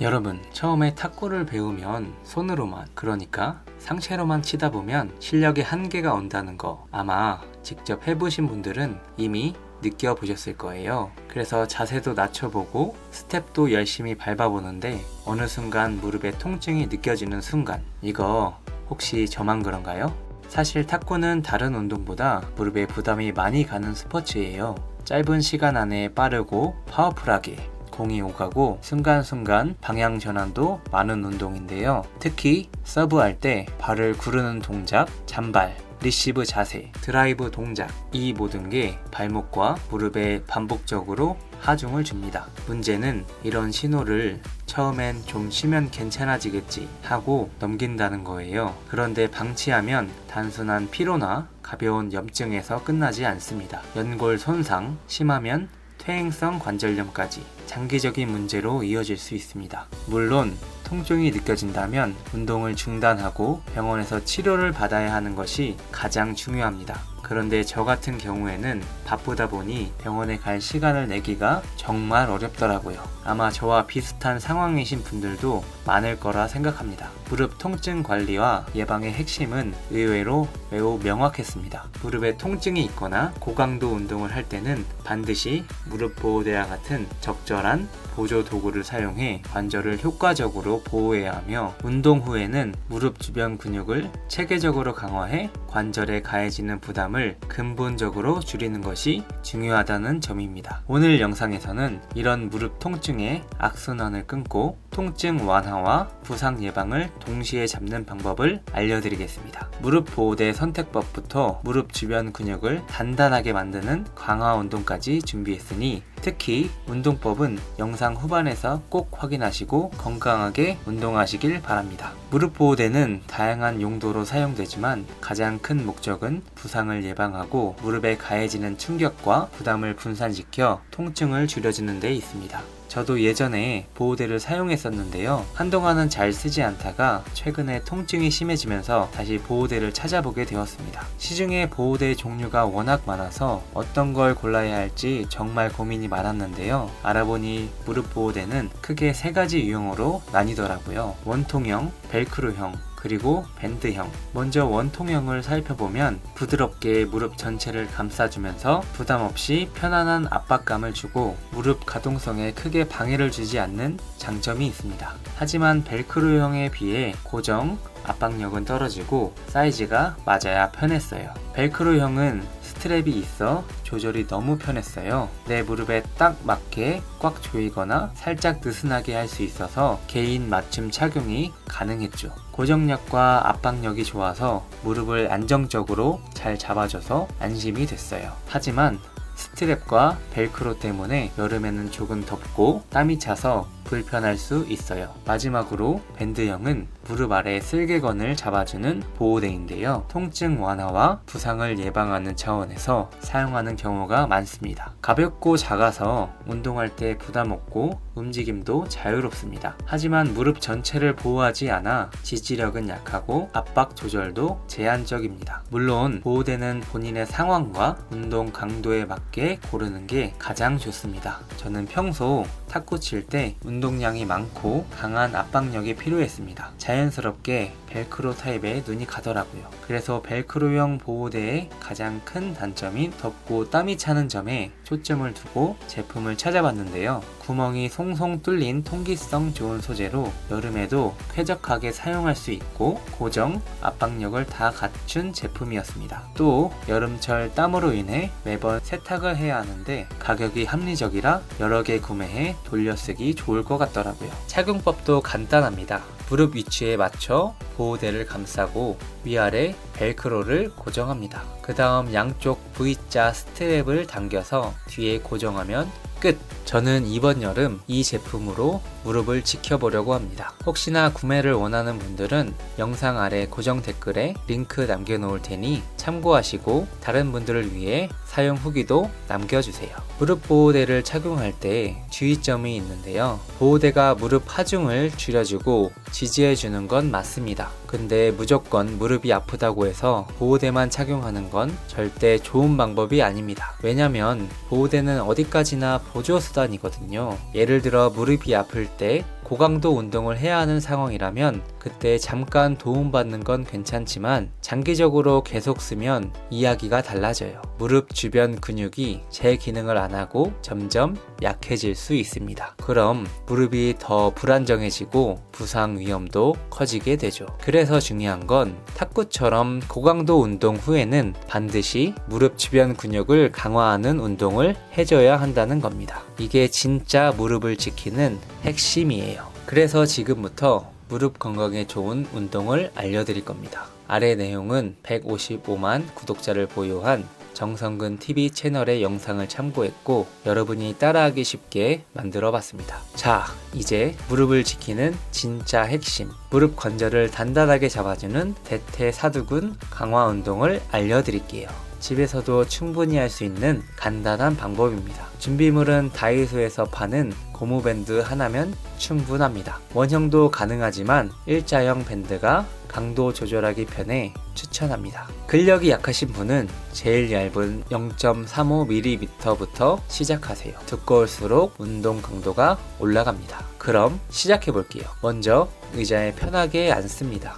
여러분, 처음에 탁구를 배우면 손으로만, 그러니까 상체로만 치다 보면 실력의 한계가 온다는 거 아마 직접 해보신 분들은 이미 느껴보셨을 거예요. 그래서 자세도 낮춰보고 스텝도 열심히 밟아보는데 어느 순간 무릎에 통증이 느껴지는 순간 이거 혹시 저만 그런가요? 사실 탁구는 다른 운동보다 무릎에 부담이 많이 가는 스포츠예요. 짧은 시간 안에 빠르고 파워풀하게 공이 오가고 순간순간 방향 전환도 많은 운동인데요. 특히 서브할 때 발을 구르는 동작, 잔발, 리시브 자세, 드라이브 동작 이 모든 게 발목과 무릎에 반복적으로 하중을 줍니다. 문제는 이런 신호를 처음엔 좀 쉬면 괜찮아지겠지 하고 넘긴다는 거예요. 그런데 방치하면 단순한 피로나 가벼운 염증에서 끝나지 않습니다. 연골 손상, 심하면 퇴행성 관절염까지 장기적인 문제로 이어질 수 있습니다. 물론 통증이 느껴진다면 운동을 중단하고 병원에서 치료를 받아야 하는 것이 가장 중요합니다. 그런데 저 같은 경우에는 바쁘다 보니 병원에 갈 시간을 내기가 정말 어렵더라고요. 아마 저와 비슷한 상황이신 분들도 많을 거라 생각합니다. 무릎 통증 관리와 예방의 핵심은 의외로 매우 명확했습니다. 무릎에 통증이 있거나 고강도 운동을 할 때는 반드시 무릎 보호대와 같은 적절한 보조 도구를 사용해 관절을 효과적으로 보호해야 하며 운동 후에는 무릎 주변 근육을 체계적으로 강화해 관절에 가해지는 부담을 근본적으로 줄이는 것이 중요하다는 점입니다. 오늘 영상에서는 이런 무릎 통증의 악순환을 끊고 통증 완화와 부상 예방을 동시에 잡는 방법을 알려드리겠습니다. 무릎 보호대 선택법부터 무릎 주변 근육을 단단하게 만드는 강화 운동까지 준비했으니 특히 운동법은 영상 후반에서 꼭 확인하시고 건강하게 운동하시길 바랍니다. 무릎 보호대는 다양한 용도로 사용되지만 가장 큰 목적은 부상을 예방하고 무릎에 가해지는 충격과 부담을 분산시켜 통증을 줄여주는 데 있습니다. 저도 예전에 보호대를 사용했었는데요. 한동안은 잘 쓰지 않다가 최근에 통증이 심해지면서 다시 보호대를 찾아보게 되었습니다. 시중에 보호대 종류가 워낙 많아서 어떤 걸 골라야 할지 정말 고민이 많았는데요. 알아보니 무릎 보호대는 크게 세 가지 유형으로 나뉘더라고요. 원통형, 벨크로형, 그리고 밴드형. 먼저 원통형을 살펴보면 부드럽게 무릎 전체를 감싸주면서 부담 없이 편안한 압박감을 주고 무릎 가동성에 크게 방해를 주지 않는 장점이 있습니다. 하지만 벨크로형에 비해 고정, 압박력은 떨어지고 사이즈가 맞아야 편했어요. 벨크로형은 스트랩이 있어 조절이 너무 편했어요. 내 무릎에 딱 맞게 꽉 조이거나 살짝 느슨하게 할 수 있어서 개인 맞춤 착용이 가능했죠. 고정력과 압박력이 좋아서 무릎을 안정적으로 잘 잡아줘서 안심이 됐어요. 하지만 스트랩과 벨크로 때문에 여름에는 조금 덥고 땀이 차서 불편할 수 있어요. 마지막으로 밴드형은 무릎 아래 쓸개건을 잡아주는 보호대인데요. 통증 완화와 부상을 예방하는 차원에서 사용하는 경우가 많습니다. 가볍고 작아서 운동할 때 부담 없고 움직임도 자유롭습니다. 하지만 무릎 전체를 보호하지 않아 지지력은 약하고 압박 조절도 제한적입니다. 물론 보호대는 본인의 상황과 운동 강도에 맞게 고르는 게 가장 좋습니다. 저는 평소 탁구 칠 때 운동 량이 많고 강한 압박력이 필요했습니다. 자연스럽게 벨크로 타입에 눈이 가더라고요. 그래서 벨크로형 보호대의 가장 큰 단점인 덥고 땀이 차는 점에 초점을 두고 제품을 찾아봤는데요. 구멍이 송송 뚫린 통기성 좋은 소재로 여름에도 쾌적하게 사용할 수 있고 고정, 압박력을 다 갖춘 제품이었습니다. 또 여름철 땀으로 인해 매번 세탁을 해야 하는데 가격이 합리적이라 여러 개 구매해 돌려쓰기 좋을 것 같더라고요. 착용법도 간단합니다. 무릎 위치에 맞춰 보호대를 감싸고 위아래 벨크로를 고정합니다. 그 다음 양쪽 V자 스트랩을 당겨서 뒤에 고정하면 끝! 저는 이번 여름 이 제품으로 무릎을 지켜보려고 합니다. 혹시나 구매를 원하는 분들은 영상 아래 고정 댓글에 링크 남겨놓을 테니 참고하시고 다른 분들을 위해 사용 후기도 남겨주세요. 무릎 보호대를 착용할 때 주의점이 있는데요. 보호대가 무릎 하중을 줄여주고 지지해주는 건 맞습니다. 근데 무조건 무릎이 아프다고 해서 보호대만 착용하는 건 절대 좋은 방법이 아닙니다. 왜냐면 보호대는 어디까지나 보조 수단 합산이거든요. 예를 들어 무릎이 아플 때 고강도 운동을 해야 하는 상황이라면 그때 잠깐 도움받는 건 괜찮지만 장기적으로 계속 쓰면 이야기가 달라져요. 무릎 주변 근육이 제 기능을 안 하고 점점 약해질 수 있습니다. 그럼 무릎이 더 불안정해지고 부상 위험도 커지게 되죠. 그래서 중요한 건 탁구처럼 고강도 운동 후에는 반드시 무릎 주변 근육을 강화하는 운동을 해줘야 한다는 겁니다. 이게 진짜 무릎을 지키는 핵심이에요. 그래서 지금부터 무릎 건강에 좋은 운동을 알려드릴 겁니다. 아래 내용은 155만 구독자를 보유한 정성근 TV 채널의 영상을 참고했고 여러분이 따라하기 쉽게 만들어 봤습니다. 자, 이제 무릎을 지키는 진짜 핵심, 무릎 관절을 단단하게 잡아주는 대퇴사두근 강화 운동을 알려드릴게요. 집에서도 충분히 할 수 있는 간단한 방법입니다. 준비물은 다이소에서 파는 고무밴드 하나면 충분합니다. 원형도 가능하지만 일자형 밴드가 강도 조절하기 편해 추천합니다. 근력이 약하신 분은 제일 얇은 0.35mm부터 시작하세요. 두꺼울수록 운동 강도가 올라갑니다. 그럼 시작해 볼게요. 먼저 의자에 편하게 앉습니다.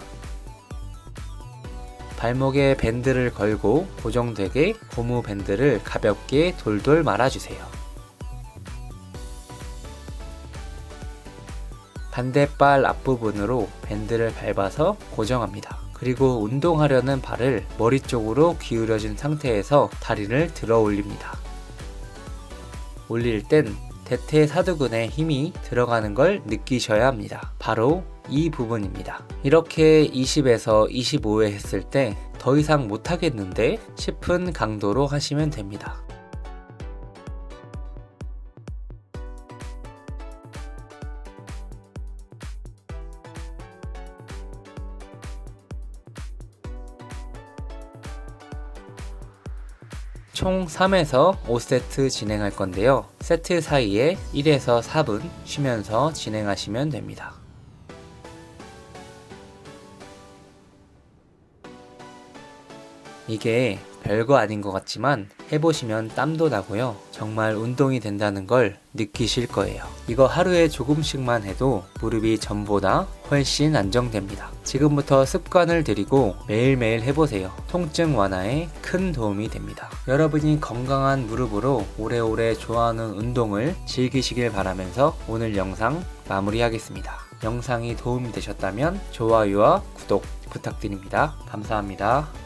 발목에 밴드를 걸고 고정되게 고무 밴드를 가볍게 돌돌 말아주세요. 반대발 앞부분으로 밴드를 밟아서 고정합니다. 그리고 운동하려는 발을 머리 쪽으로 기울여진 상태에서 다리를 들어 올립니다. 올릴 땐 대퇴 사두근에 힘이 들어가는 걸 느끼셔야 합니다. 바로 이 부분입니다. 이렇게 20에서 25회 했을 때 더 이상 못하겠는데 싶은 강도로 하시면 됩니다. 총 3에서 5세트 진행할 건데요. 세트 사이에 1에서 4분 쉬면서 진행하시면 됩니다. 이게 별거 아닌 것 같지만 해보시면 땀도 나고요. 정말 운동이 된다는 걸 느끼실 거예요. 이거 하루에 조금씩만 해도 무릎이 전보다 훨씬 안정됩니다. 지금부터 습관을 들이고 매일매일 해보세요. 통증 완화에 큰 도움이 됩니다. 여러분이 건강한 무릎으로 오래오래 좋아하는 운동을 즐기시길 바라면서 오늘 영상 마무리하겠습니다. 영상이 도움이 되셨다면 좋아요와 구독 부탁드립니다. 감사합니다.